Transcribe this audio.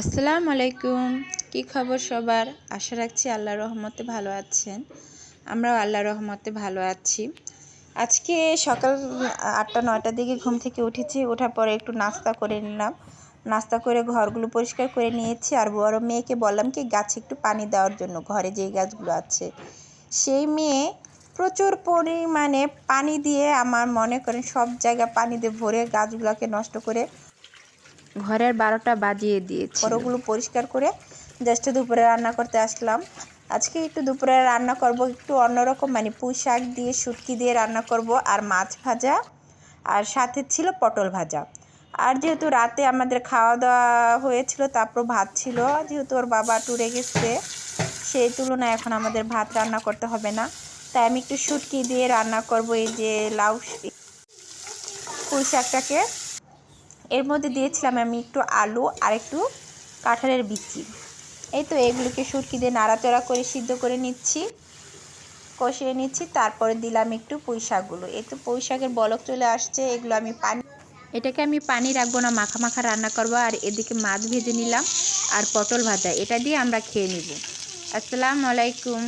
আসসালামু আলাইকুম। কি খবর সবার? আশা রাখছি আল্লাহ রহমতে ভালো আছেন। আমরাও আল্লাহ রহমতে ভালো আছি। আজকে সকাল আটটা, নয়টার দিকে ঘুম থেকে উঠেছি। ওঠার পরে একটু নাস্তা করে নিলাম। নাস্তা করে ঘরগুলো পরিষ্কার করে নিয়েছি। আর বড় মেয়েকে বললাম কি, গাছে একটু পানি দেওয়ার জন্য ঘরে যেই গাছগুলো আছে, সেই মেয়ে প্রচুর পরিমাণে পানি দিয়ে আমার মনে করেন সব জায়গায় পানি দিয়ে ভরে গাছগুলোকে নষ্ট করে ঘরের বারোটা বাজিয়ে দিয়েছি বড়গুলো পরিষ্কার করে জাস্ট দুপুরে রান্না করতে আসলাম। আজকে একটু দুপুরে রান্না করব, একটু অন্যরকম মানে পুঁই শাক দিয়ে, শুটকি দিয়ে রান্না করব আর মাছ ভাজা। আর সাথে ছিল পটল ভাজা। আর যেহেতু রাতে আমাদের খাওয়া দাওয়া হয়েছিল, তারপর ভাত ছিল, যেহেতু ওর বাবা ট্যুরে গেছে, সেই তুলনায় এখন আমাদের ভাত রান্না করতে হবে না। তাই আমি একটু শুটকি দিয়ে রান্না করব, এই যে লাউ পুঁই শাকটাকে। এর মধ্যে দিয়েছিলাম আমি একটু আলু আর একটু কাঁঠালের বিচি। এই তো এগুলোকে সুটকি দিয়ে নাড়াচাড়া করে সিদ্ধ করে নিচ্ছি, কষিয়ে নিচ্ছি, তারপরে দিলাম একটু পুঁই শাকগুলো এই তো পুঁই শাকের বলক চলে আসছে, এগুলো আমি পানি এটাকে আমি পানি রাখব না, মাখা মাখা রান্না করব, আর এদিকে মাছ ভেজে নিলাম আর পটল ভাজা, এটা দিয়ে আমরা খেয়ে নিব। আসসালামু আলাইকুম।